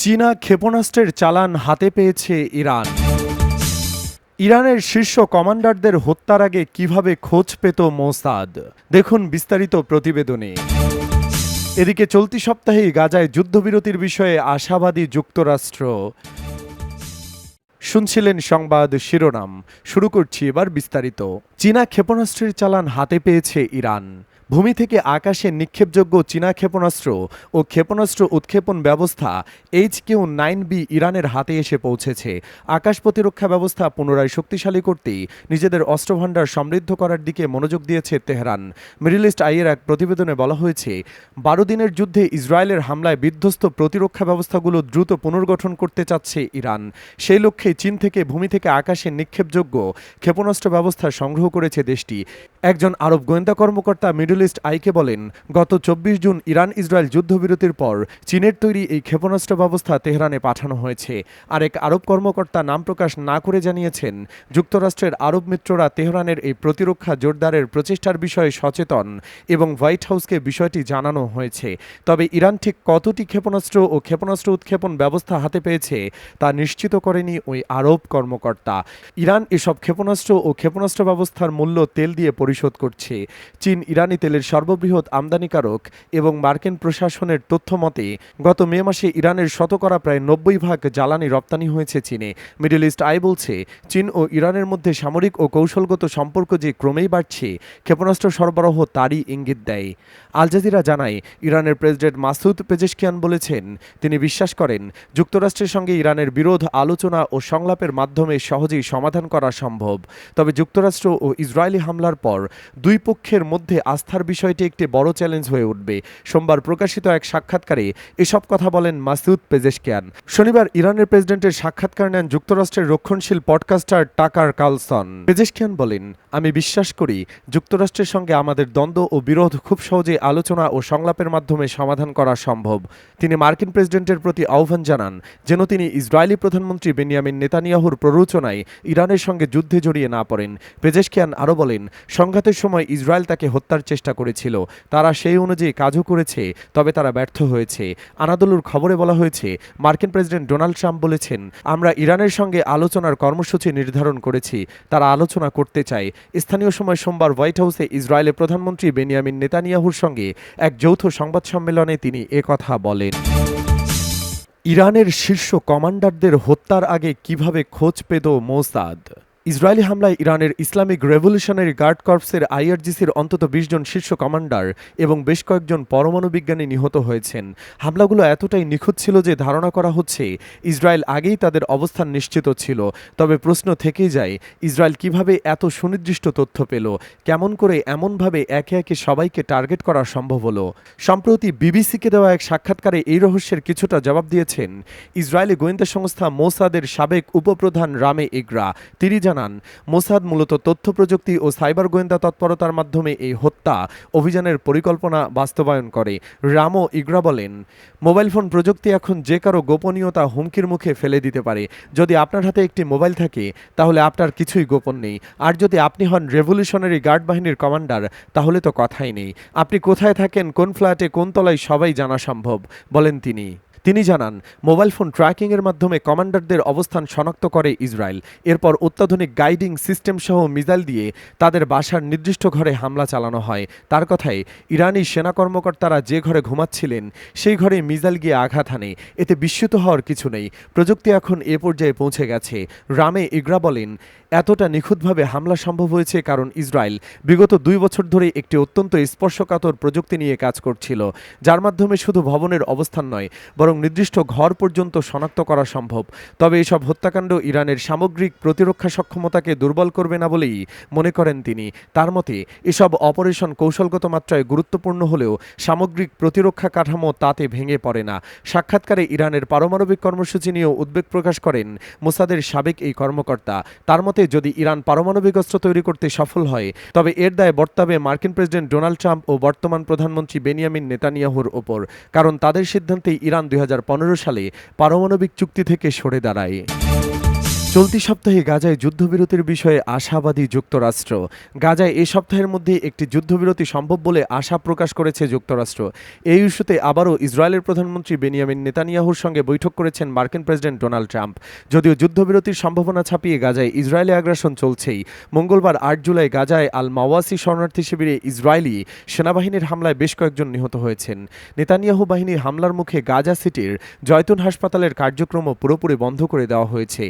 চীনা ক্ষেপণাস্ত্রের চালান হাতে পেয়েছে ইরান। ইরানের শীর্ষ কমান্ডারদের হত্যার আগে কীভাবে খোঁজ পেত মোসাদ? দেখুন বিস্তারিত প্রতিবেদনে। এদিকে চলতি সপ্তাহেই গাজায় যুদ্ধবিরতির বিষয়ে আশাবাদী যুক্তরাষ্ট্র। শুনছিলেন সংবাদ শিরোনাম। শুরু করছি এবার বিস্তারিত। চীনা ক্ষেপণাস্ত্রের চালান হাতে পেয়েছে ইরান। ভূমি থেকে আকাশে নিক্ষেপযোগ্য চীনা ক্ষেপণাস্ত্র ও ক্ষেপণাস্ত্র উৎক্ষেপণ ব্যবস্থা এইচ কিউ নাইন বি ইরানের হাতে এসে পৌঁছেছে। আকাশ প্রতিরক্ষা ব্যবস্থা পুনরায় শক্তিশালী করতেই নিজেদের অস্ত্রভাণ্ডার সমৃদ্ধ করার দিকে মনোযোগ দিয়েছে তেহরান। মিডল ইস্ট আইয়ের এক প্রতিবেদনে বলা হয়েছে, বারো দিনের যুদ্ধে ইসরায়েলের হামলায় বিধ্বস্ত প্রতিরক্ষা ব্যবস্থাগুলো দ্রুত পুনর্গঠন করতে চাচ্ছে ইরান। সেই লক্ষ্যে চীন থেকে ভূমি থেকে আকাশে নিক্ষেপযোগ্য ক্ষেপণাস্ত্র ব্যবস্থা সংগ্রহ করেছে দেশটি। একজন আরব গোয়েন্দা কর্মকর্তা মিডল ইস্ট আইকে বলেন, গত চব্বিশ জুন ইরান ইসরায়েল যুদ্ধবিরতির পর চীনের তৈরি এই ক্ষেপণাস্ত্র ব্যবস্থা তেহরানে পাঠানো হয়েছে। আরেক আরব কর্মকর্তা নাম প্রকাশ না করে জানিয়েছেন, যুক্তরাষ্ট্রের আরব মিত্ররা তেহরানের এই প্রতিরক্ষা জোরদারের প্রচেষ্টার বিষয়ে সচেতন এবং হোয়াইট হাউসকে বিষয়টি জানানো হয়েছে। তবে ইরান ঠিক কতটি ক্ষেপণাস্ত্র ও ক্ষেপণাস্ত্র উৎক্ষেপণ ব্যবস্থা হাতে পেয়েছে, তা নিশ্চিত করেনি ওই আরব কর্মকর্তা। ইরান এসব ক্ষেপণাস্ত্র ও ক্ষেপণাস্ত্র ব্যবস্থার মূল্য তেল দিয়ে পরিশোধ করছে। চীন ইরানি তেলের সর্ববৃহৎ আমদানিকারক এবং মার্কিন প্রশাসনের তথ্য মতে, গত মে মাসে ইরানের শতকরা প্রায় নব্বই ভাগ জ্বালানি রপ্তানি হয়েছে চীনে। মিডল ইস্ট আই বলছে, চীন ও ইরানের মধ্যে সামরিক ও কৌশলগত সম্পর্ক যে ক্রমেই বাড়ছে, ক্ষেপণাস্ত্র সরবরাহ তারই ইঙ্গিত দেয়। আল জাজিরা জানায়, ইরানের প্রেসিডেন্ট মাসুদ পেজেশকিয়ান বলেছেন, তিনি বিশ্বাস করেন, যুক্তরাষ্ট্রের সঙ্গে ইরানের বিরোধ আলোচনা ও সংলাপের মাধ্যমে সহজেই সমাধান করা সম্ভব। তবে যুক্তরাষ্ট্র ও ইসরায়েলি হামলার পর দুই পক্ষের মধ্যে আস্থার বিষয়টি একটি বড় চ্যালেঞ্জ হয়ে উঠবে। সোমবার প্রকাশিত এক সাক্ষাৎকারে এসব কথা বলেন মাসুদ পেজেশকিয়ান। শনিবার ইরানের প্রেসিডেন্টের সাক্ষাৎকার নেন যুক্তরাষ্ট্রের রক্ষণশীল পডকাস্টার টাকার কালসন পেজেশকিয়ান বলেন, আমি বিশ্বাস করি যুক্তরাষ্ট্রের সঙ্গে আমাদের দ্বন্দ্ব ও বিরোধ খুব সহজে আলোচনা ও সংলাপের মাধ্যমে সমাধান করা সম্ভব। তিনি মার্কিন প্রেসিডেন্টের প্রতি আহ্বান জানান, যেন তিনি ইসরায়েলি প্রধানমন্ত্রী বেনিয়ামিন নেতানিয়াহুর প্ররোচনায় ইরানের সঙ্গে যুদ্ধে জড়িয়ে না পড়েন। পেজেশকিয়ান আরও বলেন, সংঘাতের সময় ইসরায়েল তাকে হত্যার চেষ্টা করেছিল। তারা সেই অনুযায়ী কাজও করেছে, তবে তারা ব্যর্থ হয়েছে। আনাদলুর খবরে বলা হয়েছে, মার্কিন প্রেসিডেন্ট ডোনাল্ড ট্রাম্প বলেছেন, আমরা ইরানের সঙ্গে আলোচনার কর্মসূচি নির্ধারণ করেছি। তারা আলোচনা করতে চায়। স্থানীয় সময় সোমবার হোয়াইট হাউসে ইসরায়েলের প্রধানমন্ত্রী বেনিয়ামিন নেতানিয়াহুর সঙ্গে এক যৌথ সংবাদ সম্মেলনে তিনি একথা বলেন। ইরানের শীর্ষ কমান্ডারদের হত্যার আগে কীভাবে খোঁজ পেত মোসাদ ইসরায়েলি হামলায় ইরানের ইসলামিক রেভলিউশনারি গার্ড কর্পসের আইআরজিসির অন্তত বিশ জন শীর্ষ কমান্ডার এবং বেশ কয়েকজন পরমাণু বিজ্ঞানী নিহত হয়েছেন। হামলাগুলো এতটাই নিখুঁত ছিল যে ধারণা করা হচ্ছে, ইসরায়েল আগেই তাদের অবস্থান নিশ্চিত ছিল। তবে প্রশ্ন থেকেই যায়, ইসরায়েল কীভাবে এত সুনির্দিষ্ট তথ্য পেল? কেমন করে এমনভাবে একে একে সবাইকে টার্গেট করা সম্ভব হলো? সম্প্রতি বিবিসিকে দেওয়া এক সাক্ষাৎকারে এই রহস্যের কিছুটা জবাব দিয়েছেন, ইসরায়েলি গোয়েন্দা সংস্থা মোসাদের সাবেক উপপ্রধান রামে ইগরা। তিনি জানান, মোসাদ মূলত তথ্য প্রযুক্তি ও সাইবার গোয়েন্দা তৎপরতার মাধ্যমে এই হত্যা অভিযানের পরিকল্পনা বাস্তবায়ন করে রামো ইগরা বলেন। মোবাইল ফোন প্রযুক্তি এখন যে কারও গোপনীয়তা হুমকির মুখে ফেলে দিতে পারে। যদি আপনার হাতে একটি মোবাইল থাকে, তাহলে আপনার কিছুই গোপন নেই। আর যদি আপনি হন রেভলিউশনারি গার্ড বাহিনীর কমান্ডার, তাহলে তো কথাই নেই। আপনি কোথায় থাকেন, কোন ফ্ল্যাটে, কোন তলায়, সবাই জানা সম্ভব, বলেন তিনি। তিনি জানান, মোবাইল ফোন ট্র্যাকিংয়ের মাধ্যমে কমান্ডারদের অবস্থান শনাক্ত করে ইসরায়েল। এরপর অত্যাধুনিক গাইডিং সিস্টেম সহ মিসাইল দিয়ে তাদের বাসার নির্দিষ্ট ঘরে হামলা চালানো হয়। তার কথায়, ইরানি সেনা কর্মকর্তারা যে ঘরে ঘুমাচ্ছিলেন, সেই ঘরে মিসাইল গিয়ে আঘাত হানে। এতে বিস্মিত হওয়ার কিছু নেই। প্রযুক্তি এখন এ পর্যায়ে পৌঁছে গেছে। রামে ইগরা বলেন, এতটা নিখুঁতভাবে হামলা সম্ভব হয়েছে কারণ ইসরায়েল বিগত দুই বছর ধরে একটি অত্যন্ত স্পর্শকাতর প্রযুক্তি নিয়ে কাজ করছিল, যার মাধ্যমে শুধু ভবনের অবস্থান নয়, বরং নির্দিষ্ট ঘর পর্যন্ত শনাক্ত করা সম্ভব। তবে এসব হত্যাকাণ্ড ইরানের সামগ্রিক প্রতিরক্ষা সক্ষমতাকে দুর্বল করবে না বলেই মনে করেন তিনি। তার মতে, এসব অপারেশন কৌশলগত মাত্রায় গুরুত্বপূর্ণ হলেও সামগ্রিক প্রতিরক্ষা কাঠামো তাতে ভেঙে পড়ে না। সাক্ষাৎকারে ইরানের পারমাণবিক কর্মসূচি নিয়েও উদ্বেগ প্রকাশ করেন মোসাদের সাবেক এই কর্মকর্তা। তার মতে, যদি ইরান পারমাণবিক অস্ত্র তৈরি করতে সফল হয়, তবে এর দায় বর্তাবে মার্কিন প্রেসিডেন্ট ডোনাল্ড ট্রাম্প ও বর্তমান প্রধানমন্ত্রী বেনিয়ামিন নেতানিয়াহুর ওপর। কারণ তাদের সিদ্ধান্তে ইরান দুই সালে পারমাণবিক চুক্তি থেকে সরে দাঁড়ায়। চলতি সপ্তাহে গাজায় যুদ্ধবিরতির বিষয়ে আশাবাদী যুক্তরাষ্ট্র। গাজায় এ সপ্তাহের মধ্যে একটি যুদ্ধবিরতি সম্ভব বলে আশা প্রকাশ করেছে যুক্তরাষ্ট্র। এই ইস্যুতে আবারও ইসরায়েলের প্রধানমন্ত্রী বেনিয়ামিন নেতানিয়াহুর সঙ্গে বৈঠক করেছেন মার্কিন প্রেসিডেন্ট ডোনাল্ড ট্রাম্প। যদিও যুদ্ধবিরতির সম্ভাবনা ছাপিয়ে গাজায় ইসরায়েলি আগ্রাসন চলছেই। মঙ্গলবার আট জুলাই গাজায় আল মাওয়াসি শরণার্থী শিবিরে ইসরায়েলি সেনাবাহিনীর হামলায় বেশ কয়েকজন নিহত হয়েছেন। নেতানিয়াহু বাহিনীর হামলার মুখে গাজা সিটির জয়তুন হাসপাতালের কার্যক্রমও পুরোপুরি বন্ধ করে দেওয়া হয়েছে।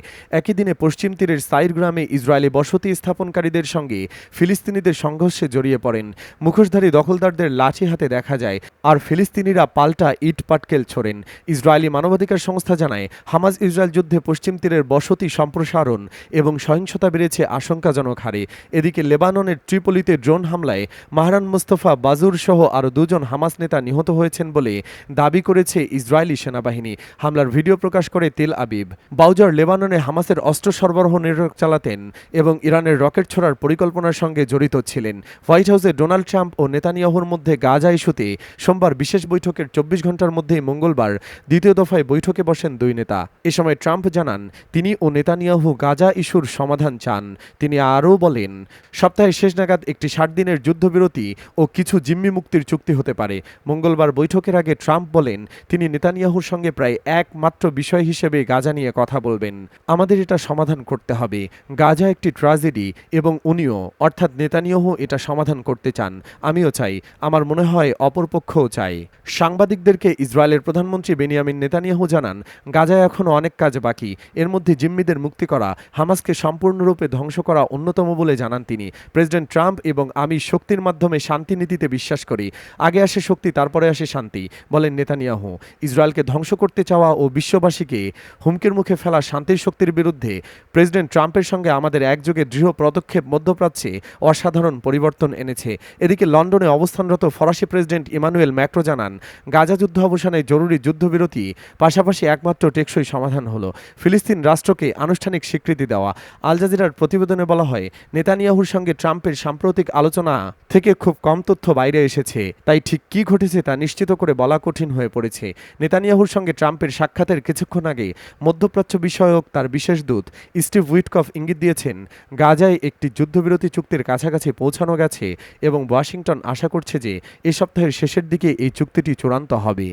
একই দিনে পশ্চিম তীরের সাইর গ্রামে ইসরায়েলি বসতি স্থাপনকারীদের সঙ্গে ফিলিস্তিনিদের সংঘর্ষে জড়িয়ে পড়েন। মুখোশধারী দখলদারদের লাঠি হাতে দেখা যায় আর ফিলিস্তিনিরা পাল্টা ইট পাটকেল ছোড়েন। ইসরায়েলি মানবাধিকার সংস্থা জানায় হামাজ ইসরায়েল যুদ্ধে পশ্চিম তীরের বসতি সম্প্রসারণ এবং সহিংসতা বেড়েছে আশঙ্কাজনক হারে। এদিকে লেবাননের ট্রিপলিতে ড্রোন হামলায় মাহরান মুস্তফা বাজুর সহ আরও দুজন হামাস নেতা নিহত হয়েছেন বলে দাবি করেছে ইসরায়েলি সেনাবাহিনী। হামলার ভিডিও প্রকাশ করে তেল আবিব। বাউজার লেবাননে হামাসের অস্ত্র সরবরাহ নিরোধ চালাতেন এবং ইরানের রকেট ছোড়ার পরিকল্পনার সঙ্গে জড়িত ছিলেন। হোয়াইট হাউসে ডোনাল্ড ট্রাম্প ও নেতানিয়াহুর মধ্যে গাজা ইস্যুতে সোমবার বিশেষ বৈঠকের চব্বিশ ঘণ্টার মধ্যেই মঙ্গলবার দ্বিতীয় দফায় বৈঠকে বসেন দুই নেতা। এ সময় ট্রাম্প জানান, তিনি ও নেতানিয়াহু গাজা ইস্যুর সমাধান চান। তিনি আরও বলেন, সপ্তাহের শেষ নাগাদ একটি ষাট দিনের যুদ্ধবিরতি ও কিছু জিম্মি মুক্তির চুক্তি হতে পারে। মঙ্গলবার বৈঠকের আগে ট্রাম্প বলেন, তিনি নেতানিয়াহুর সঙ্গে প্রায় একমাত্র বিষয় হিসেবে গাজা নিয়ে কথা বলবেন। আমাদের এটা সমাধান করতে হবে। গাজা একটি ট্রাজেডি এবং উনিও, অর্থাৎ নেতানিয়াহু এটা সমাধান করতে চান। আমিও চাই, আমার মনে হয় অপরপক্ষও চাই। সাংবাদিকদেরকে ইসরায়েলের প্রধানমন্ত্রী বেনিয়ামিন নেতানিয়াহু জানান, গাজায় এখনও অনেক কাজ বাকি, এর মধ্যে জিম্মিদের মুক্তি করা, হামাসকে সম্পূর্ণরূপে ধ্বংস করা অন্যতম বলে জানান তিনি। প্রেসিডেন্ট ট্রাম্প এবং আমি শক্তির মাধ্যমে শান্তি নীতিতে বিশ্বাস করি। আগে আসে শক্তি, তারপরে আসে শান্তি, বলেন নেতানিয়াহু। ইসরায়েলকে ধ্বংস করতে চাওয়া ও বিশ্ববাসীকে হুমকির মুখে ফেলা শান্তির শক্তির বিরুদ্ধে প্রেসিডেন্ট ট্রাম্পের সঙ্গে আমাদের একযোগে দৃঢ় পদক্ষেপ মধ্যপ্রাচ্যে অসাধারণ পরিবর্তন এনেছে। এদিকে লন্ডনে অবস্থানরত ফরাসি প্রেসিডেন্ট ইমানুয়েল ম্যাক্রো জানান, গাজা যুদ্ধ অবসানে জরুরি যুদ্ধবিরতি, পাশাপাশি একমাত্র টেকসই সমাধান হলো। ফিলিস্তিন রাষ্ট্রকে আনুষ্ঠানিক স্বীকৃতি দেওয়া। আল জাজিরার প্রতিবেদনে বলা হয়, নেতানিয়াহুর সঙ্গে ট্রাম্পের সাম্প্রতিক আলোচনা থেকে খুব কম তথ্য বাইরে এসেছে। তাই ঠিক কী ঘটেছে তা নিশ্চিত করে বলা কঠিন হয়ে পড়েছে। নেতানিয়াহুর সঙ্গে ট্রাম্পের সাক্ষাতের কিছুক্ষণ আগে মধ্যপ্রাচ্য বিষয়ক তার বিশেষ দূত স্টিভ উইটকফ ইঙ্গিত দিয়েছেন, গাজায় একটি যুদ্ধবিরতি চুক্তির কাছাকাছি পৌঁছানো গেছে এবং ওয়াশিংটন আশা করছে যে এ সপ্তাহের শেষের দিকে এই চুক্তিটি চূড়ান্ত হবে।